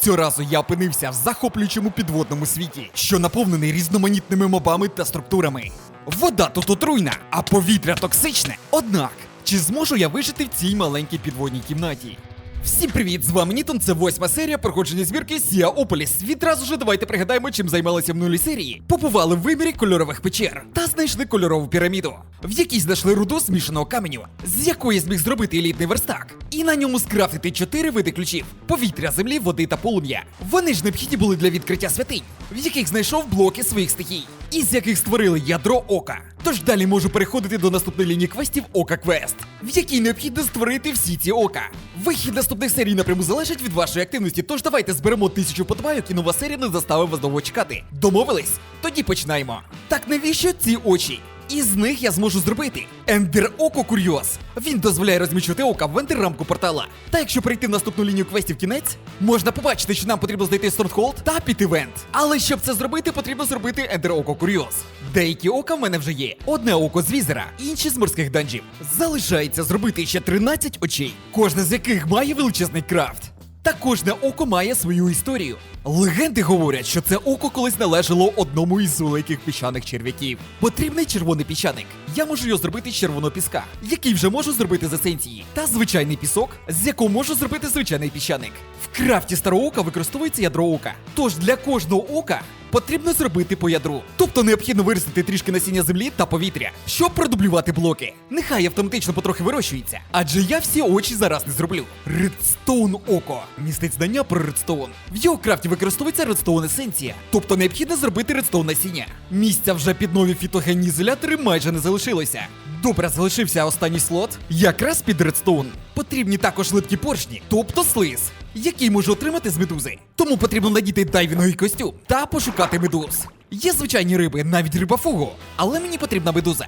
Цього разу я опинився в захоплюючому підводному світі, що наповнений різноманітними мобами та структурами. Вода тут отруйна, а повітря токсичне. Однак, чи зможу я вижити в цій маленькій підводній кімнаті? Всім привіт! З вами Нітон. Це восьма серія проходження збірки Сіа Ополіс. Відразу ж давайте пригадаємо, чим займалися в нулі серії. Побували в вимірі кольорових печер та знайшли кольорову піраміду, в якій знайшли руду змішаного каменю, з якої зміг зробити елітний верстак, і на ньому скрафтити чотири види ключів: повітря, землі, води та полум'я. Вони ж необхідні були для відкриття святинь, в яких знайшов блоки своїх стихій, із яких створили ядро ока. Тож далі можу переходити до наступної лінії квестів Ока Квест, в якій необхідно створити всі ці ока. Вихід наступних серій напряму залежить від вашої активності, тож давайте зберемо тисячу подбайок і нова серія не заставить вас довго чекати. Домовились? Тоді починаємо. Так навіщо ці очі? Із них я зможу зробити Ендер Око Курйоз. Він дозволяє розміщувати ока в ендер-рамку портала. Та якщо прийти в наступну лінію квестів кінець, можна побачити, що нам потрібно знайти Стронгхолд та енд. Але щоб це зробити, потрібно зробити Ендер Око Курйоз. Деякі ока в мене вже є. Одне око з візера, інші з морських данжів. Залишається зробити ще 13 очей, кожне з яких має величезний крафт. Та кожне око має свою історію. Легенди говорять, що це око колись належало одному із великих піщаних черв'яків. Потрібний червоний піщаник. Я можу його зробити з червоного піска, який вже можу зробити з есенції, та звичайний пісок, з якого можу зробити звичайний піщаник. В крафті старого ока використовується ядро ока. Тож для кожного ока потрібно зробити по ядру. Тобто необхідно виростити трішки насіння землі та повітря, щоб продублювати блоки. Нехай автоматично потрохи вирощується, адже я всі очі зараз не зроблю. Редстоун око містить знання про редстоун. В його крафті використовується редстоун есенція, тобто необхідно зробити редстоун насіння. Місця вже під нові фітогенні ізолятори майже не залишилося. Добре, залишився останній слот. Якраз під редстоун. Потрібні також липкі поршні, тобто слиз, який можу отримати з медузи. Тому потрібно надіти дайвінговий костюм та пошукати медуз. Є звичайні риби, навіть риба фугу, але мені потрібна медуза.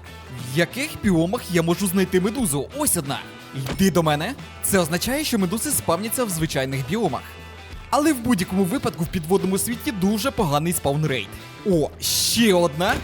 В яких біомах я можу знайти медузу? Ось одна. Йди до мене. Це означає, що медузи спавняться в звичайних біомах. Але в будь-якому випадку в підводному світі дуже поганий спаунрейт. О, ще одна.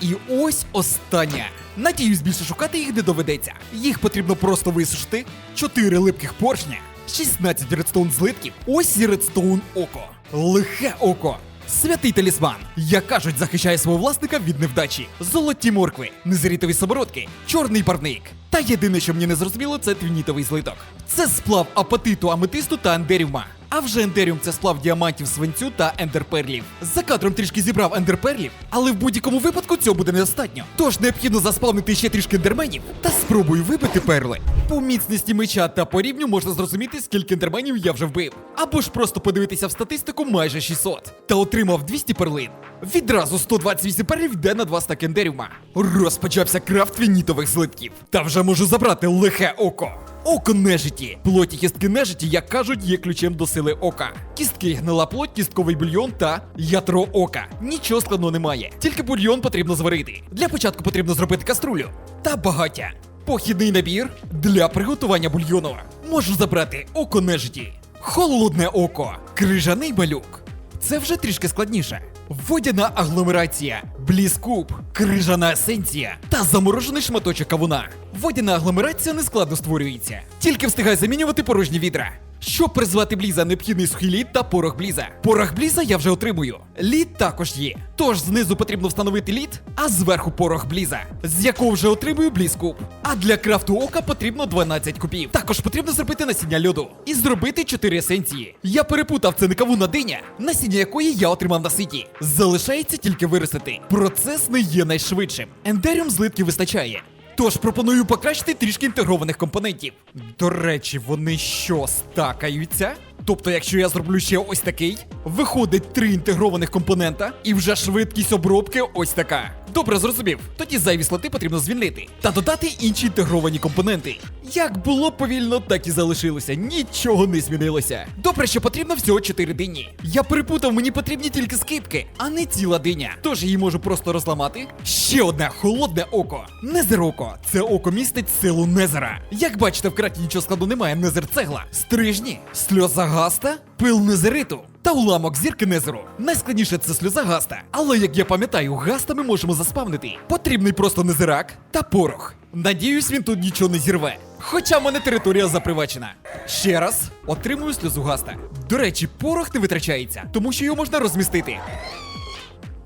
І ось остання. Надіюсь, більше шукати їх не доведеться. Їх потрібно просто висушити. 4 липких поршня, 16 редстоун злитків, ось і редстоун око. Лихе око. Святий талісман, як кажуть, захищає свого власника від невдачі. Золоті моркви, незрітові самородки, чорний барвник. Та єдине, що мені не зрозуміло, це твінітовий злиток. Це сплав апатиту, аметисту та ендеріума. А вже ендеріум це сплав діамантів, свинцю та ендерперлів. За кадром трішки зібрав ендерперлів, але в будь-якому випадку цього буде недостатньо. Тож необхідно заспавнити ще трішки ендерменів та спробую вибити перли. По міцності меча та по рівню можна зрозуміти, скільки ендерменів я вже вбив. Або ж просто подивитися в статистику майже 600. Та отримав 200 перлин. Відразу 128 перлів йде на 2 стаки ендеріума. Розпочався крафт вінітових злитків. Та вже можу забрати лихе око. Око нежиті. Плоті кістки нежиті, як кажуть, є ключем до сили ока. Кістки, гнила плоть, кістковий бульйон та ядро ока. Нічого складного немає. Тільки бульйон потрібно зварити. Для початку потрібно зробити каструлю та багаття. Похідний набір для приготування бульйону. Можу забрати око нежиті. Холодне око. Крижаний малюк. Це вже трішки складніше. Водяна агломерація, бліскуб, крижана есенція та заморожений шматочок кавуна. Водяна агломерація нескладно створюється, тільки встигай замінювати порожні відра. Щоб призвати бліза, необхідний сухий лід та порох бліза. Порох бліза я вже отримую. Лід також є. Тож знизу потрібно встановити лід, а зверху порох бліза, з якого вже отримую бліскуб. А для крафту ока потрібно 12 кубів. Також потрібно зробити насіння льоду і зробити 4 есенції. Я перепутав це не кавуна диня, насіння якої я отримав на ситі. Залишається тільки виростити. Процес не є найшвидшим. Ендеріум злитків вистачає. Тож пропоную покращити трішки інтегрованих компонентів. До речі, вони що, стакаються? Тобто, якщо я зроблю ще ось такий, виходить три інтегрованих компонента, і вже швидкість обробки ось така. Добре, зрозумів. Тоді зайві слоти потрібно звільнити та додати інші інтегровані компоненти. Як було повільно, так і залишилося. Нічого не змінилося. Добре, що потрібно всього 4 дині. Я перепутав, мені потрібні тільки скипки, а не ціла диня. Тож її можу просто розламати. Ще одне холодне око. Незер око. Це око містить силу Незера. Як бачите, в краті нічого складу немає. Незер цегла, стрижні, сльоза гаста, пил незериту. Та уламок зірки Незеру. Найскладніше це сльоза гаста. Але як я пам'ятаю, гаста ми можемо заспавнити. Потрібний просто незирак та порох. Надіюсь, він тут нічого не зірве. Хоча в мене територія запривачена. Ще раз отримую сльозу гаста. До речі, порох не витрачається, тому що його можна розмістити.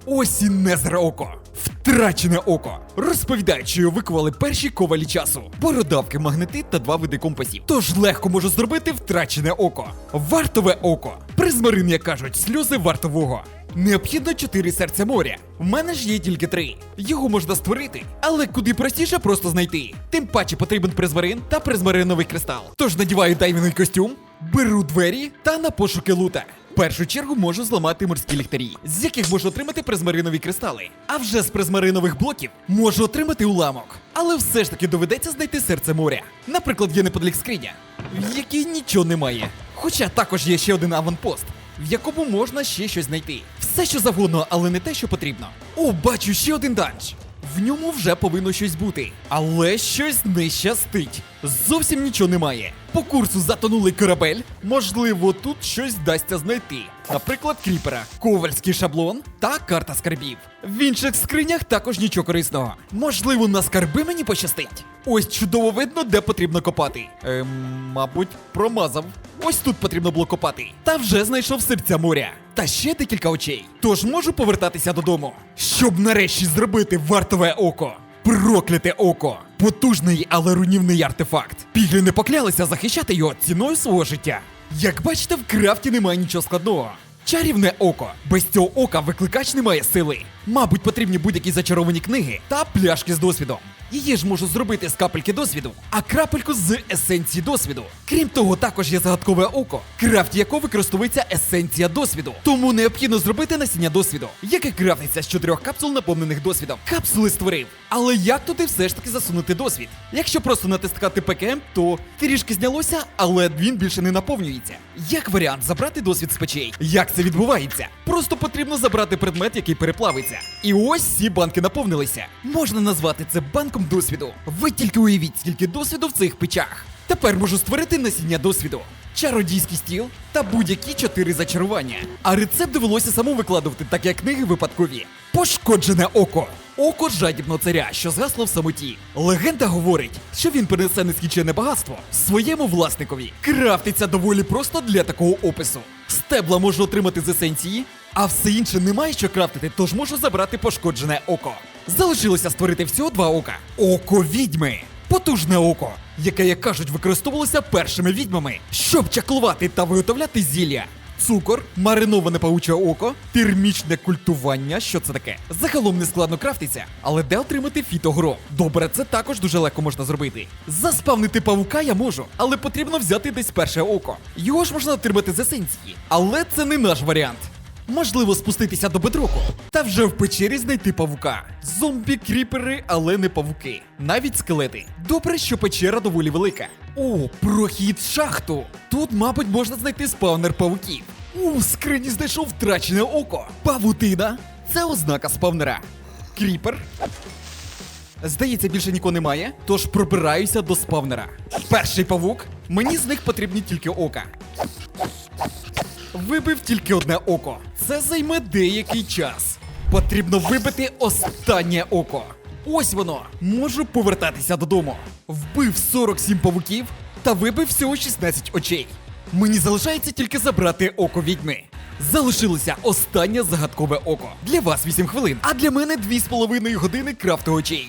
Ось і Незер око. Втрачене око. Розповідають, що його викували перші ковалі часу. Бородавки, магнети та два види компасів. Тож легко можу зробити втрачене око. Вартове око. Призмарин, як кажуть, сльози вартового. Необхідно 4 серця моря. В мене ж є тільки 3. Його можна створити, але куди простіше просто знайти. Тим паче потрібен призмарин та призмариновий кристал. Тож надіваю дайвінний костюм, беру двері та на пошуки лута. Першу чергу можу зламати морські ліхтарі, з яких можу отримати призмаринові кристали. А вже з призмаринових блоків можу отримати уламок. Але все ж таки доведеться знайти серце моря. Наприклад, є неподалік скриня, в якій нічого немає. Хоча також є ще один аванпост, в якому можна ще щось знайти. Все що завгодно, але не те, що потрібно. О, бачу ще один данж. В ньому вже повинно щось бути. Але щось не щастить. Зовсім нічого немає. По курсу затонулий корабель. Можливо, тут щось вдасться знайти. Наприклад, кріпера, ковальський шаблон та карта скарбів. В інших скринях також нічого корисного. Можливо, на скарби мені пощастить. Ось чудово видно, де потрібно копати. Ем, мабуть, промазав. Ось тут потрібно було копати. Та вже знайшов серця моря. Та ще декілька очей. Тож можу повертатися додому, щоб нарешті зробити вартове око. Прокляте око! Потужний, але руйнівний артефакт. Піглі не поклялися захищати його ціною свого життя. Як бачите, в крафті немає нічого складного. Чарівне око. Без цього ока викликач не має сили. Мабуть, потрібні будь-які зачаровані книги та пляшки з досвідом. Її ж можу зробити з капельки досвіду, а крапельку з есенції досвіду. Крім того, також є загадкове око, крафті якого використовується есенція досвіду. Тому необхідно зробити насіння досвіду, яке крафтиться з чотирьох капсул, наповнених досвідом. Капсули створив. Але як туди все ж таки засунути досвід? Якщо просто натискати ПКМ, то трішки знялося, але він більше не наповнюється. Як варіант забрати досвід з печей? Як це відбувається? Просто потрібно забрати предмет, який переплавиться. І ось всі банки наповнилися. Можна назвати це банком досвіду. Ви тільки уявіть, скільки досвіду в цих печах. Тепер можу створити насіння досвіду, чародійський стіл та будь-які чотири зачарування. А рецепт довелося самому викладувати, так як книги випадкові. Пошкоджене око. Око жадібного царя, що згасло в самоті. Легенда говорить, що він принесе нескінчене багатство своєму власникові. Крафтиться доволі просто для такого опису. Стебла можу отримати з есенції, а все інше немає що крафтити, тож можу забрати пошкоджене око. Залишилося створити всього два ока: око відьми. Потужне око, яке, як кажуть, використовувалося першими відьмами, щоб чаклувати та виготовляти зілля. Цукор, мариноване пауче око, термічне культування. Що це таке? Загалом не складно крафтиться, але де отримати фітогро? Добре, це також дуже легко можна зробити. Заспавнити павука я можу, але потрібно взяти десь перше око. Його ж можна отримати з есенції, але це не наш варіант. Можливо, спуститися до бедроку та вже в печері знайти павука. Зомбі, кріпери, але не павуки. Навіть скелети. Добре, що печера доволі велика. О, прохід шахту. Тут, мабуть, можна знайти спавнер павуків. У скрині знайшов втрачене око. Павутина. Це ознака спавнера. Кріпер. Здається, більше нікого немає, тож пробираюся до спавнера. Перший павук. Мені з них потрібні тільки ока. Вибив тільки одне око. Це займе деякий час. Потрібно вибити останнє око. Ось воно. Можу повертатися додому. Вбив 47 павуків та вибив всього 16 очей. Мені залишається тільки забрати око відьми. Залишилося останнє загадкове око. Для вас 8 хвилин, а для мене 2,5 години крафту очей.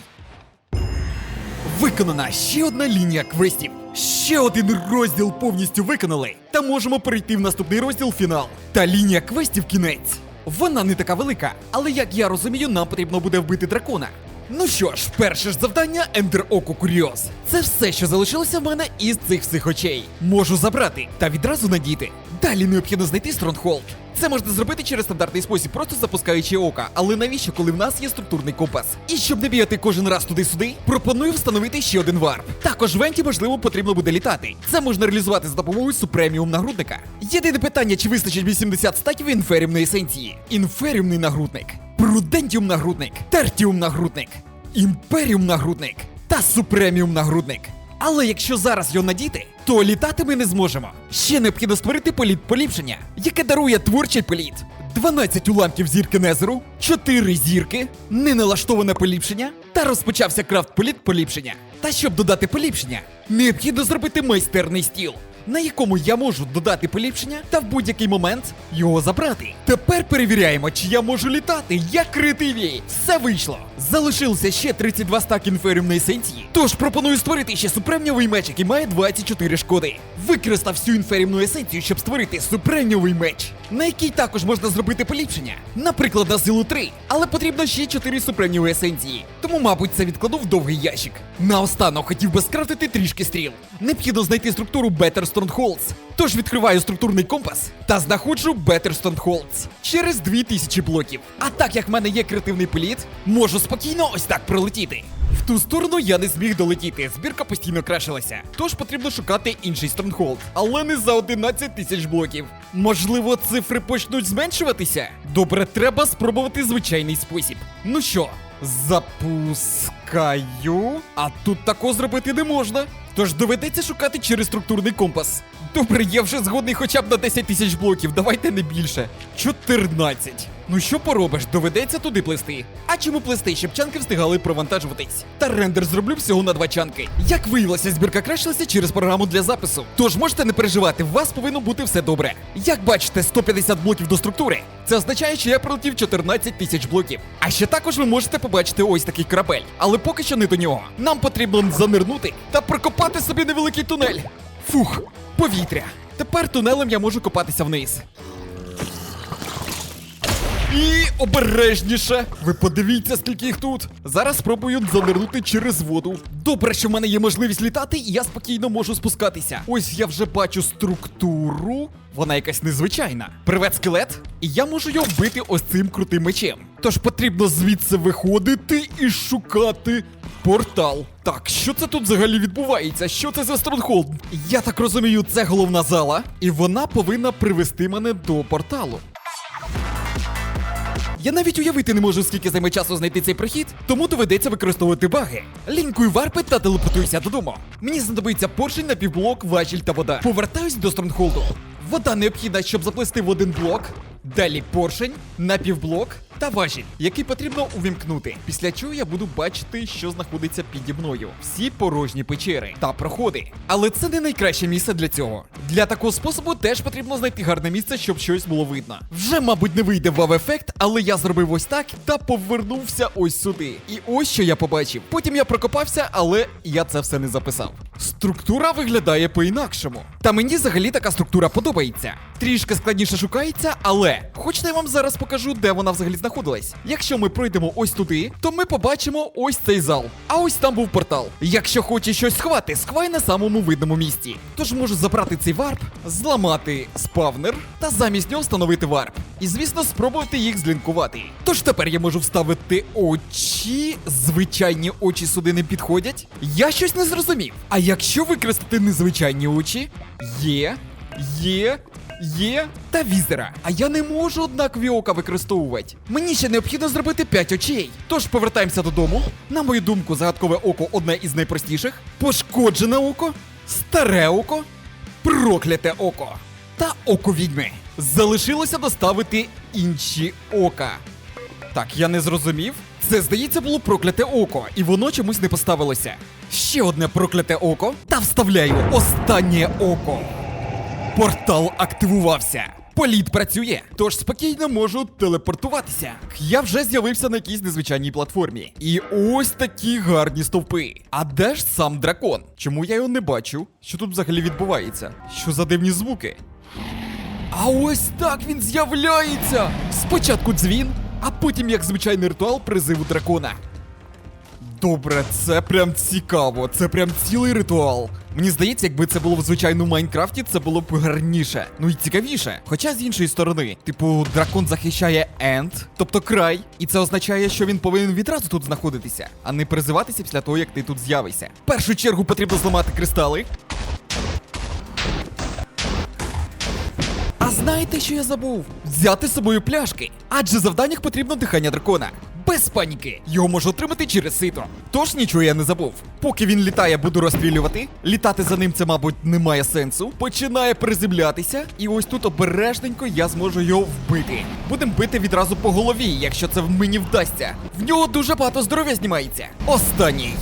Виконана ще одна лінія квестів. Ще один розділ повністю виконали. Та можемо перейти в наступний розділ фінал. Та лінія квестів кінець. Вона не така велика, але як я розумію, нам потрібно буде вбити дракона. Ну що ж, перше ж завдання Ендер Око Куріоз. Це все, що залишилося в мене із цих всіх очей. Можу забрати та відразу надіти. Далі необхідно знайти Стронгхолд. Це можна зробити через стандартний спосіб, просто запускаючи ока. Але навіщо, коли в нас є структурний компас? І щоб не бігати кожен раз туди-сюди, пропоную встановити ще один варп. Також венті, можливо, потрібно буде літати. Це можна реалізувати за допомогою супреміум нагрудника. Єдине питання, чи вистачить 80 статів інферіумної есенції. Інферіумний нагрудник, прудентіум нагрудник, тертіум нагрудник, імперіум нагрудник та супреміум нагрудник. Але якщо зараз його надіти, то літати ми не зможемо. Ще необхідно створити політ поліпшення, яке дарує творчий політ. 12 уламків зірки Незеру, 4 зірки, неналаштоване поліпшення, Та розпочався крафт політ поліпшення. Та щоб додати поліпшення, необхідно зробити майстерний стіл, на якому я можу додати поліпшення та в будь-який момент його забрати. Тепер перевіряємо, чи я можу літати як креативі. Все вийшло. Залишилося ще 32 стак інферіумної есенції. Тож пропоную створити ще супремньовий меч, який має 24 шкоди. Використав всю інферіумну есенцію, щоб створити супремньовий меч, на який також можна зробити поліпшення. Наприклад, на силу 3, але потрібно ще 4 супремньові есенції. Тому, мабуть, це відкладу в довгий ящик. Наостанок хотів би скрафтити трішки стріл. Необхідно знайти структуру Better Strongholds. Тож відкриваю структурний компас та знаходжу Better Strongholds через 2000 блоків. А так як в мене є креативний політ, можу спокійно ось так пролетіти. В ту сторону я не зміг долетіти, збірка постійно крашилася. Тож потрібно шукати інший Stronghold, але не за 11 тисяч блоків. Можливо, цифри почнуть зменшуватися? Добре, треба спробувати звичайний спосіб. Ну що, запускаю. А тут тако зробити не можна. Тож доведеться шукати через структурний компас. Добре, я вже згодний хоча б на 10 тисяч блоків, давайте не більше. 14. Ну що поробиш, доведеться туди плести. А чому плести, щоб чанки встигали провантажуватись? Та рендер зроблю всього на два чанки. Як виявилося, збірка кращилася через програму для запису. Тож можете не переживати, в вас повинно бути все добре. Як бачите, 150 блоків до структури. Це означає, що я пролетів 14 тисяч блоків. А ще також ви можете побачити ось такий корабель. Але поки що не до нього. Нам потрібно занирнути та прокопати собі невеликий тунель. Фух, повітря. Тепер тунелем я можу копатися вниз. І обережніше. Ви подивіться, скільки їх тут. Зараз спробую занирнути через воду. Добре, що в мене є можливість літати, і я спокійно можу спускатися. Ось я вже бачу структуру. Вона якась незвичайна. Привет, скелет. І я можу його вбити ось цим крутим мечем. Тож потрібно звідси виходити і шукати портал. Так, що це тут взагалі відбувається? Що це за Стронгхолд? Я так розумію, це головна зала, і вона повинна привести мене до порталу. Я навіть уявити не можу, скільки займе часу знайти цей прохід, тому доведеться використовувати баги. Лінкую варпи та телепортуюся додому. Мені знадобиться поршень на півблок, важіль та вода. Повертаюсь до Стронгхолду. Вода необхідна, щоб заплести в один блок. Далі поршень, напівблок та важіль, який потрібно увімкнути. Після чого я буду бачити, що знаходиться піді мною. Всі порожні печери та проходи. Але це не найкраще місце для цього. Для такого способу теж потрібно знайти гарне місце, щоб щось було видно. Вже, мабуть, не вийде вав-ефект, але я зробив ось так та повернувся ось сюди. І ось що я побачив. Потім я прокопався, але я це все не записав. Структура виглядає по-інакшому. Та мені взагалі така структура подобається. Трішки складніше шукається, але хочете я вам зараз покажу, де вона взагалі знаходилась. Якщо ми пройдемо ось туди, то ми побачимо ось цей зал. А ось там був портал. Якщо хочеш щось сховати, сховай на самому видному місці. Тож можу забрати цей варп, зламати спавнер та замість нього встановити варп. І звісно, спробувати їх злінкувати. Тож тепер я можу вставити очі. Звичайні очі сюди не підходять. Я щось не зрозумів. А якщо використати незвичайні очі, є, є. Є та візера. А я не можу однакові ока використовувати. Мені ще необхідно зробити 5 очей. Тож повертаємося додому. На мою думку, загадкове око одне із найпростіших. Пошкоджене око, старе око, прокляте око та око відьми. Залишилося доставити інші ока. Так, я не зрозумів. Це, здається, було прокляте око, і воно чомусь не поставилося. Ще одне прокляте око. Та вставляю останнє око. Портал активувався. Політ працює, тож спокійно можу телепортуватися. Я вже з'явився на якійсь незвичайній платформі. І ось такі гарні стовпи. А де ж сам дракон? Чому я його не бачу? Що тут взагалі відбувається? Що за дивні звуки? А ось так він з'являється! Спочатку дзвін, а потім як звичайний ритуал призиву дракона. Добре, це прям цікаво, це прям цілий ритуал. Мені здається, якби це було в звичайному Майнкрафті, це було б гарніше. Ну і цікавіше. Хоча з іншої сторони, типу, дракон захищає енд, тобто край, і це означає, що він повинен відразу тут знаходитися, а не призиватися після того, як ти тут з'явишся. В першу чергу потрібно зламати кристали. А знаєте, що я забув? Взяти з собою пляшки. Адже завданнях потрібно дихання дракона. Без паніки. Його можу отримати через сито. Тож нічого я не забув. Поки він літає, буду розстрілювати. Літати за ним це, мабуть, немає сенсу. Починає приземлятися, і ось тут обережненько я зможу його вбити. Будем бити відразу по голові, якщо це мені вдасться. В нього дуже багато здоров'я знімається. Останній.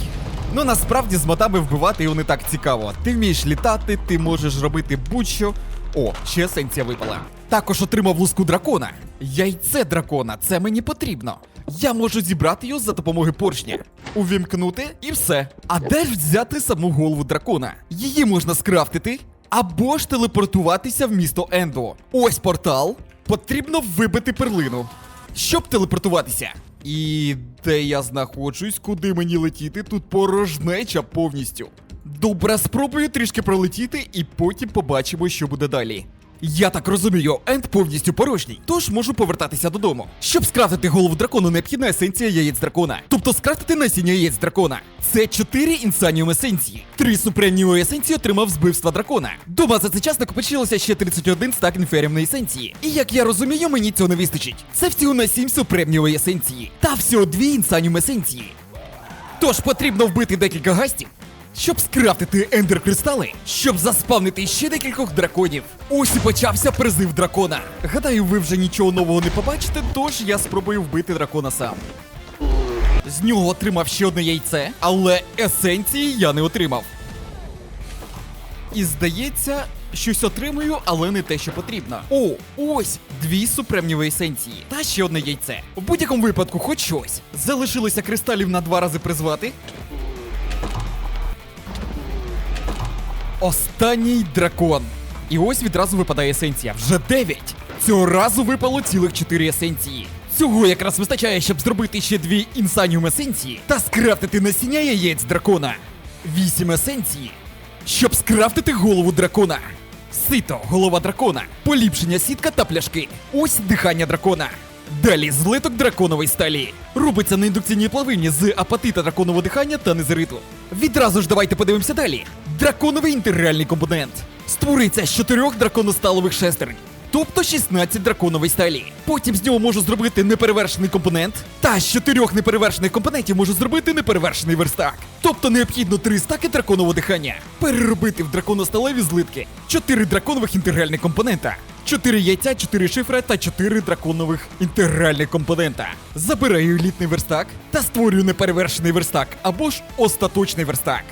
Ну насправді з мотами вбивати його не так цікаво. Ти вмієш літати, ти можеш робити будь-що. О, ще випала. Також отримав луску дракона. Яйце дракона, це мені потрібно. Я можу зібрати його за допомогою поршня. Увімкнути і все. А де ж взяти саму голову дракона? Її можна скрафтити або ж телепортуватися в місто Ендо. Ось портал. Потрібно вибити перлину. Щоб телепортуватися. І де я знаходжусь, куди мені летіти, тут порожнеча повністю. Добре, спробую трішки пролетіти, і потім побачимо, що буде далі. Я так розумію, енд повністю порожній, тож можу повертатися додому. Щоб скрафтити голову дракону, необхідна есенція яєць дракона. Тобто скрафтити насіння яєць дракона. Це 4 інсаніум есенції. 3 супремніум есенції отримав з вбивства дракона. Дома за цей час накопичилося ще 31 стак інферіумної есенції. І як я розумію, мені цього не вистачить. Це всього на 7 супремніумої есенції. Та всього 2 інсаніум есенції. Тож потрібно вбити декілька гастів, щоб скрафтити ендер кристали, щоб заспавнити ще декількох драконів. Ось і почався призив дракона. Гадаю, ви вже нічого нового не побачите, тож я спробую вбити дракона сам. З нього отримав ще одне яйце, але есенції я не отримав. І здається, щось отримую, але не те, що потрібно. О, ось дві супремніві есенції та ще одне яйце. В будь-якому випадку, хоч щось. Залишилося кристалів на два рази призвати. Останній дракон. І ось відразу випадає есенція. Вже 9. Цього разу випало цілих 4 есенції. Цього якраз вистачає, щоб зробити ще дві інсаніум есенції та скрафтити насіння яєць дракона. 8 есенції. Щоб скрафтити голову дракона. Сито, голова дракона, поліпшення сітка та пляшки. Ось дихання дракона. Далі злиток драконової сталі. Робиться на індукційній плавильні з апатита драконового дихання та незериту. Відразу ж давайте подивимося далі. Драконовий інтегральний компонент. Створюється з чотирьох драконосталових шестерень. Тобто 16 драконової сталі. Потім з нього можу зробити неперевершений компонент. Та з чотирьох неперевершених компонентів можу зробити неперевершений верстак. Тобто необхідно три стаки драконового дихання. Переробити в драконосталеві злитки. Чотири драконових інтегральних компонента. 4 яйця, 4 шифра та 4 драконових інтегральних компонента. Забираю елітний верстак та створюю неперевершений верстак або ж остаточний верстак.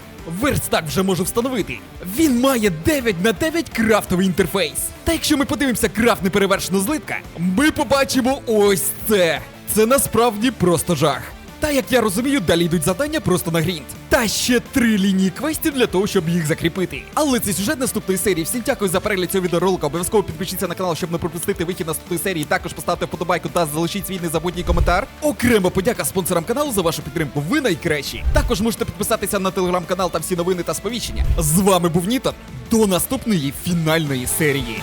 Верстак вже можу встановити. Він має 9 на 9 крафтовий інтерфейс. Та якщо ми подивимося крафт неперевершено злитка, ми побачимо ось це. Це насправді просто жах. Та як я розумію, далі йдуть завдання просто на грінт. Та ще три лінії квестів для того, щоб їх закріпити. Але це сюжет наступної серії. Всім дякую за перегляд цього відеоролика. Обов'язково підпишіться на канал, щоб не пропустити вихід наступної серії. Також поставте вподобайку та залишіть свій незабутній коментар. Окремо подяка спонсорам каналу за вашу підтримку. Ви найкращі. Також можете підписатися на телеграм-канал та всі новини та сповіщення. З вами був Нітон. До наступної фінальної серії.